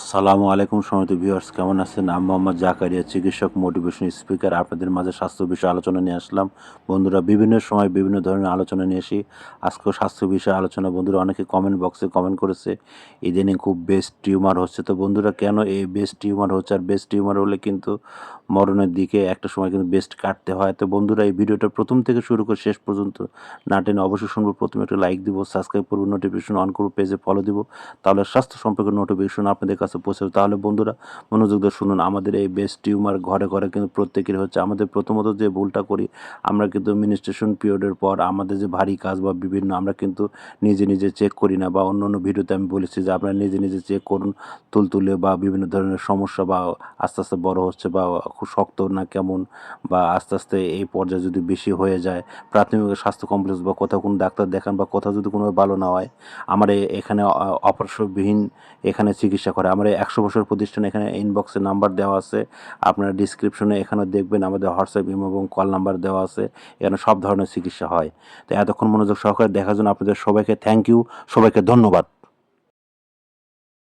আসসালামু আলাইকুম সমৃত ভিউয়ার্স, কেমন আছেন? আমি মোহাম্মদ জাকারিয়া, চিকিৎসক মোটিভেশন স্পিকার। আপনাদের মাঝে স্বাস্থ্য বিষয়ে আলোচনা নিয়ে আসলাম। বন্ধুরা, বিভিন্ন সময় বিভিন্ন ধরনের আলোচনা নিয়ে আসি। আজকেও স্বাস্থ্য বিষয়ে আলোচনা, বন্ধুরা অনেকে কমেন্ট বক্সে কমেন্ট করেছে, ইদানিং খুব বেস্ট টিউমার হচ্ছে। তো বন্ধুরা, কেন এই বেস্ট টিউমার হচ্ছে? আর বেস্ট টিউমার হলে কিন্তু মরণের দিকে একটা সময় কিন্তু বেস্ট কাটতে হয়। তো বন্ধুরা, এই ভিডিওটা প্রথম থেকে শুরু করে শেষ পর্যন্ত না টেনে অবশ্যই শুনব। প্রথমে একটা লাইক দিব সাবস্ক্রাইব করব নোটিফিকেশন অন করব পেজে ফলো দিব। তাহলে স্বাস্থ্য সম্পর্কে নোটিফিকেশন আপনাদের কাছে পৌঁছাবে। তাহলে বন্ধুরা মনোযোগ দিয়ে শুনুন, আমাদের এই বেস্ট টিউমার ঘরে ঘরে কিন্তু প্রত্যেকের হচ্ছে। আমাদের প্রথমত যে ভুলটা করি, আমরা কিন্তু মিনিস্ট্রেশন পিরিয়ডের পর আমাদের যে ভারী কাজ বা বিভিন্ন আমরা কিন্তু নিজে নিজে চেক করি না বা অন্য অন্য ভিডিওতে আমি বলেছি যে আপনারা নিজে নিজে চেক করুন তুলতুলে বা বিভিন্ন ধরনের সমস্যা বা আস্তে আস্তে বড় হচ্ছে বা খুব শক্ত না কেমন বা আস্তে আস্তে এই পর্যায়ে যদি বেশি হয়ে যায়, প্রাথমিক স্বাস্থ্য কমপ্লেক্স বা কোথাও কোনো ডাক্তার দেখান বা কোথাও যদি কোনো ভালো না হয়, আমার এখানে অপারেশনবিহীন এখানে চিকিৎসা করে। আমার একশো বছর প্রতিষ্ঠান এখানে ইনবক্সে নাম্বার দেওয়া আছে। আপনারা ডিসক্রিপশনে এখানে দেখবেন আমাদের হোয়াটসঅ্যাপ ইমো এবং কল নাম্বার দেওয়া আছে। এখানে সব ধরনের চিকিৎসা হয়। তো এতক্ষণ মনোযোগ সহকারে দেখার জন্য আপনাদের সবাইকে থ্যাংক ইউ সবাইকে ধন্যবাদ।